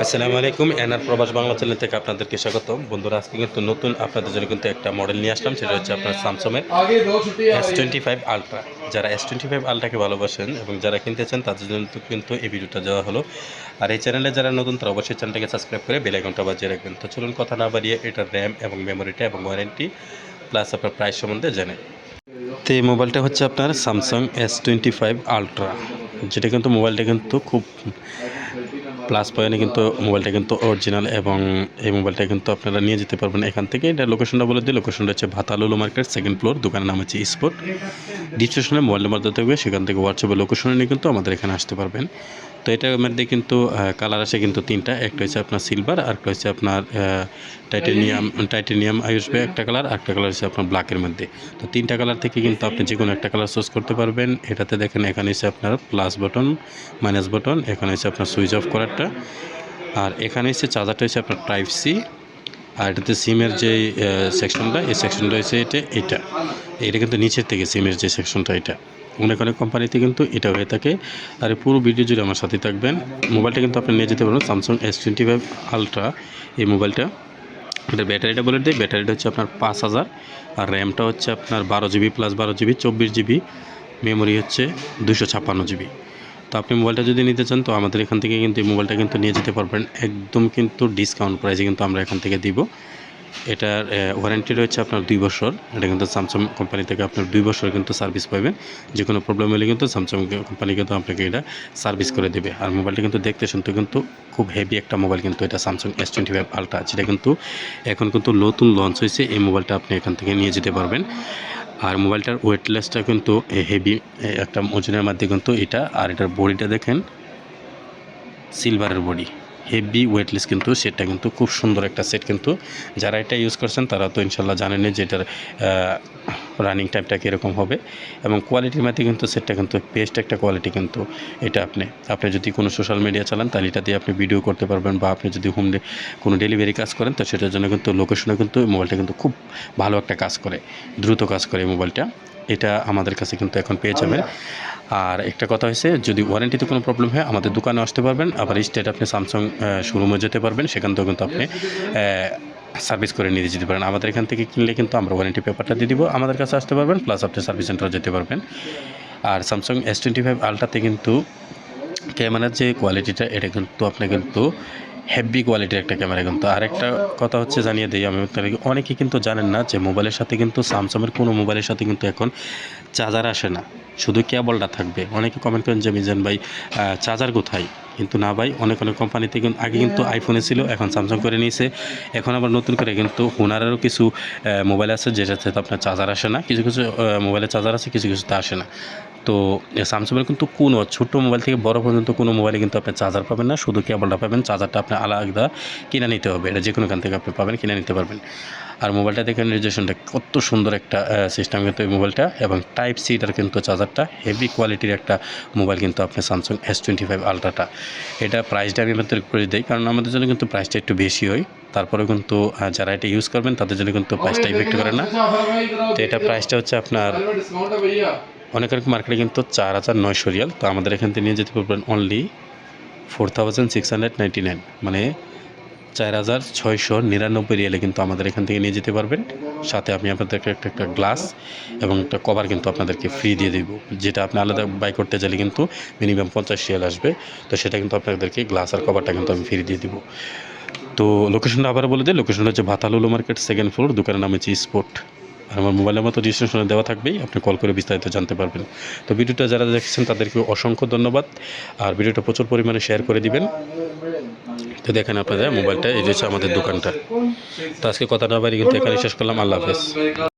আসসালামু আলাইকুম, এনআর প্রবাস বাংলা চ্যানেল থেকে আপনাদেরকে স্বাগত বন্ধুরা, আজকে কিন্তু নতুন আপনাদের জন্য কিন্তু একটা মডেল নিয়ে আসলাম, সেটা হচ্ছে আপনার স্যামসংয়ের এস টোয়েন্টি ফাইভ আলট্রা যারা এস টোয়েন্টি ফাইভ আলট্রাকে ভালোবাসেন এবং যারা কিনতে চান, তাদের জন্য কিন্তু এই ভিডিওটা দেওয়া হলো। আর এই চ্যানেলে যারা নতুন, তারা অবশ্যই চ্যানেলটাকে সাবস্ক্রাইব করে বেলাইকনটা বাজিয়ে রাখবেন। তো চলুন, কথা না বাড়িয়ে এটার র্যাম এবং মেমোরিটা এবং ওয়ারেন্টি প্লাস আপনার প্রাইস সম্বন্ধে জানে। তো এই মোবাইলটা হচ্ছে আপনার Samsung S twenty five ultra যেটা কিন্তু মোবাইলটা কিন্তু খুব প্লাস পয়েন্টে কিন্তু মোবাইলটা কিন্তু অরিজিনাল এবং এই মোবাইলটা কিন্তু আপনারা নিয়ে যেতে পারবেন এখান থেকে। এটা লোকেশনটা বলে দিই। লোকেশনটা হচ্ছে ভাতালুলো মার্কেট সেকেন্ড ফ্লোর দোকানের নাম হচ্ছে স্পোর্ট ডিসক্রিপশনে মোবাইল নাম্বার দিতে হবে। সেখান থেকে হোয়াটসঅ্যাপে লোকেশনে নিয়ে কিন্তু আমাদের এখানে আসতে পারবেন। তো এটার মধ্যে কিন্তু কালার আসে কিন্তু তিনটা। একটা হচ্ছে আপনার সিলভার আর একটা হচ্ছে আপনার টাইটেনিয়াম টাইটেনিয়াম আসবে একটা কালার আর একটা কালার হচ্ছে আপনার ব্ল্যাকের মধ্যে। তো তিনটা কালার থেকে কিন্তু আপনি যে কোনো একটা কালার চুজ করতে পারবেন। এটাতে দেখেন, এখানে হচ্ছে আপনার প্লাস বটন মাইনাস বটন এখানে হচ্ছে আপনার সুইচ অফ করারটা। আর এখানে হচ্ছে চার্জারটা হচ্ছে আপনার টাইপ সি আর এটাতে সিমের যে সেকশনটা এই সেকশনটা হচ্ছে এটা এটা। এটা কিন্তু নিচের থেকে সিমের যে সেকশনটা এটা। অনেক অনেক কোম্পানিতে কিন্তু এটা হয়ে থাকে। আর পুরো ভিডিও জুড়ে আমার সাথে থাকবেন। মোবাইলটা কিন্তু আপনি নিয়ে যেতে পারবেন Samsung S twenty five ultra এই মোবাইলটা এটা ব্যাটারিটা বলে দিই, ব্যাটারিটা হচ্ছে আপনার পাঁচ হাজার। আর র্যামটা হচ্ছে আপনার বারো জিবি প্লাস বারো জিবি চব্বিশ জিবি মেমোরি হচ্ছে দুশো ছাপ্পান্ন জিবি তো আপনি মোবাইলটা যদি নিতে চান, তো আমাদের এখান থেকে কিন্তু এই মোবাইলটা কিন্তু নিয়ে যেতে পারবেন। একদম কিন্তু ডিসকাউন্ট প্রাইসে কিন্তু আমরা এখান থেকে দিব। এটার ওয়ারেন্টি রয়েছে আপনার দুই বছর। এটা কিন্তু স্যামসাং কোম্পানি থেকে আপনার দুই বছর কিন্তু সার্ভিস পাবেন। যে কোনো প্রবলেম হলে কিন্তু স্যামসাং কোম্পানি কিন্তু আপনাকে এটা সার্ভিস করে দেবে। আর মোবাইলটা কিন্তু দেখতে শুনতে কিন্তু খুব হেভি একটা মোবাইল কিন্তু এটা Samsung S twenty five ultra যেটা কিন্তু এখন কিন্তু নতুন লঞ্চ হয়েছে। এই মোবাইলটা আপনি এখান থেকে নিয়ে যেতে পারবেন। আর মোবাইলটার ওয়েটলেসটা কিন্তু হেভি একটা ওজনের মধ্যে কিন্তু এটা, আর এটার বডিটা দেখেন সিলভারের বডি হেভি ওয়েটলেস কিন্তু সেটটা কিন্তু খুব সুন্দর একটা সেট কিন্তু। যারা এটা ইউজ করছেন, তারা তো ইনশাল্লাহ জানেন যে এটার রানিং টাইমটা কীরকম হবে। এবং কোয়ালিটির মধ্যে কিন্তু সেটটা কিন্তু বেস্ট একটা কোয়ালিটি কিন্তু এটা আপনি আপনি যদি কোনো সোশ্যাল মিডিয়া চালান, তাহলে এটা দিয়ে আপনি ভিডিও করতে পারবেন বা আপনি যদি হোম কোনো ডেলিভারি কাজ করেন, তো সেটার জন্য কিন্তু লোকেশনে কিন্তু মোবাইলটা কিন্তু খুব ভালো একটা কাজ করে, দ্রুত কাজ করে এই মোবাইলটা এটা আমাদের কাছে কিন্তু এখন পেয়ে যাবেন। আর একটা কথা হয়েছে, যদি ওয়ারেন্টিতে কোনো প্রবলেম হয়, আমাদের দোকানে আসতে পারবেন, আবার স্টেট আপনি স্যামসাং শোরুমে যেতে পারবেন, সেখান থেকেও কিন্তু আপনি সার্ভিস করে নিয়ে যেতে পারেন। আমাদের এখান থেকে কিনলে কিন্তু আমরা ওয়ারেন্টি পেপারটা দিয়ে দিব, আমাদের কাছে আসতে পারবেন প্লাস আপনি সার্ভিস সেন্টারে যেতে পারবেন। আর স্যামসাং এস টোয়েন্টি ফাইভ আলট্রাতে কিন্তু ক্যামেরার যে কোয়ালিটিটা এটা কিন্তু আপনি কিন্তু হেভি কোয়ালিটির একটা ক্যামেরা কিন্তু। আরেকটা কথা হচ্ছে জানিয়ে দিই আমি আপনাদেরকে অনেকেই কিন্তু জানেন না যে মোবাইলের সাথে কিন্তু স্যামসাংয়ের কোনো মোবাইলের সাথে কিন্তু এখন চার্জার আসে না। শুধু কেবলটা থাকবে। অনেকে কমেন্ট করেন যে মিজান ভাই চার্জার কোথায়? কিন্তু না ভাই অনেক অনেক কোম্পানিতে কিন্তু আগে কিন্তু আইফোনে ছিল এখন স্যামসাং করে নিয়েছে। এখন আবার নতুন করে কিন্তু হুনারেরও কিছু মোবাইল আছে যেটাতে আপনার চার্জার আসে না। কিছু কিছু মোবাইলে চার্জার আছে কিছু কিছুতে আসে না। তো স্যামসংয়ের কিন্তু কোনো ছোট মোবাইল থেকে বড় পর্যন্ত কোনো মোবাইলে কিন্তু আপনি চার্জার পাবেন না। শুধু কেবলটা পাবেন চার্জারটা আপনি আলাদা কিনে নিতে হবে। এটা যে কোনো এখান থেকে আপনি পাবেন, কিনে নিতে পারবেন। আর মোবাইলটা দেখেন রেজুলেশনটা কত সুন্দর একটা সিস্টেম কিন্তু এই মোবাইলটা এবং টাইপ সিটার কিন্তু চার্জারটা হেভি কোয়ালিটির একটা মোবাইল কিন্তু আপনি স্যামসং এস টোয়েন্টি ফাইভ আলট্রাটা এটা প্রাইসটা আমি আমাদের করে দিই, কারণ আমাদের জন্য কিন্তু প্রাইসটা একটু বেশি হয়। তারপরেও কিন্তু যারা এটা ইউজ করবেন, তাদের জন্য কিন্তু প্রাইসটা ইফেক্ট করে না। তো এটা প্রাইসটা হচ্ছে আপনার অনেক অনেক মার্কেটে কিন্তু চার হাজার নয়শো রিয়াল। তো আমাদের এখান থেকে নিয়ে যেতে পারবেন only four thousand six hundred ninety nine মানে চার হাজার ছয়শো নিরানব্বই রিয়ালে কিন্তু আমাদের এখান থেকে নিয়ে যেতে পারবেন। সাথে আমি আপনাদেরকে একটা একটা গ্লাস এবং একটা কভার কিন্তু আপনাদেরকে ফ্রি দিয়ে দেবো। যেটা আপনি আলাদা বাই করতে চাইলে কিন্তু মিনিমাম পঞ্চাশ রিয়াল আসবে। তো সেটা কিন্তু আপনাদেরকে গ্লাস আর কভারটা কিন্তু আমি ফ্রি দিয়ে দেবো। তো লোকেশনটা আবার বলে দিই লোকেশনটা হচ্ছে ভাতালুলো মার্কেট সেকেন্ড ফ্লোর দোকানের নাম হচ্ছে স্পোর্ট আর আমার মোবাইল নাম্বার তো রেজিস্ট্রেশনে দেওয়া থাকবেই, আপনি কল করে বিস্তারিত জানতে পারবেন। তো ভিডিওটা যারা দেখছেন, তাদেরকে অসংখ্য ধন্যবাদ। আর ভিডিওটা প্রচুর পরিমাণে শেয়ার করে দিবেন। তো দেখেন আপনাদের মোবাইলটা, এই যে আমাদের দোকানটা। তো আজকে কথা না বাড়ি কিন্তু এখানে শেষ করলাম। আল্লাহ হাফেজ।